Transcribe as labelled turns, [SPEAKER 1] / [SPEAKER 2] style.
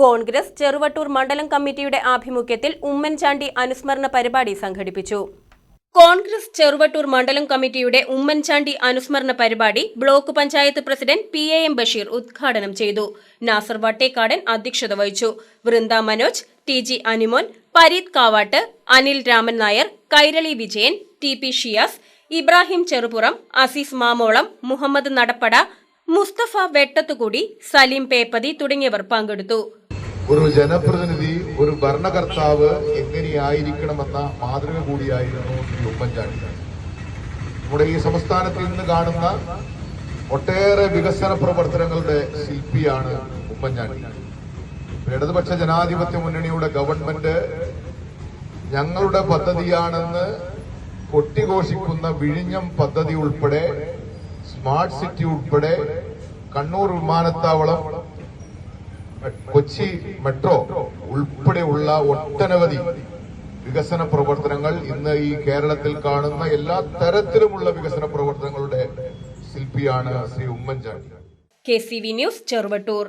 [SPEAKER 1] കോൺഗ്രസ് ചെറുവട്ടൂർ മണ്ഡലം കമ്മിറ്റിയുടെ ആഭിമുഖ്യത്തിൽ ഉമ്മൻചാണ്ടി അനുസ്മരണ പരിപാടി സംഘടിപ്പിച്ചു. കോൺഗ്രസ് ചെറുവട്ടൂർ മണ്ഡലം കമ്മിറ്റിയുടെ ഉമ്മൻചാണ്ടി അനുസ്മരണ പരിപാടി block panchayat president P A M Basheer ഉദ്ഘാടനം ചെയ്തു. നാസർ വട്ടേക്കാടൻ അധ്യക്ഷത വഹിച്ചു. Vrinda Manoj T G Animon Pareeth Kavattu Anil Raman Nair Kairali Vijayan T P Shiyas Ibrahim Cherupuram Azeez Mamolam Muhammad Nadappada Musthafa Vettathukoodi Saleem Peppathi തുടങ്ങിയവർ പങ്കെടുത്തു.
[SPEAKER 2] ഒരു ജനപ്രതിനിധി ഒരു ഭരണകർത്താവ് എങ്ങനെയായിരിക്കണമെന്ന മാതൃക കൂടിയായിരുന്നു ശ്രീ ഉമ്മൻചാണ്ടി. നമ്മുടെ ഈ സംസ്ഥാനത്ത് ഇന്ന് കാണുന്ന ഒട്ടേറെ വികസന പ്രവർത്തനങ്ങളുടെ ശില്പിയാണ് ഉമ്മൻചാണ്ടി. ഇടതുപക്ഷ ജനാധിപത്യ മുന്നണിയുടെ ഗവൺമെന്റ് ഞങ്ങളുടെ പദ്ധതിയാണെന്ന് കൊട്ടിഘോഷിക്കുന്ന വിഴിഞ്ഞം പദ്ധതി ഉൾപ്പെടെ സ്മാർട്ട് സിറ്റി ഉൾപ്പെടെ കണ്ണൂർ വിമാനത്താവളം കൊച്ചി മെട്രോ ഉൾപ്പെടെയുള്ള ഒട്ടനവധി വികസന പ്രവർത്തനങ്ങൾ ഇന്ന് ഈ കേരളത്തിൽ കാണുന്ന എല്ലാ തരത്തിലുമുള്ള വികസന പ്രവർത്തനങ്ങളുടെ ശില്പിയാണ് Shri Oommen Chandy.
[SPEAKER 1] K C V News Cheruvattoor.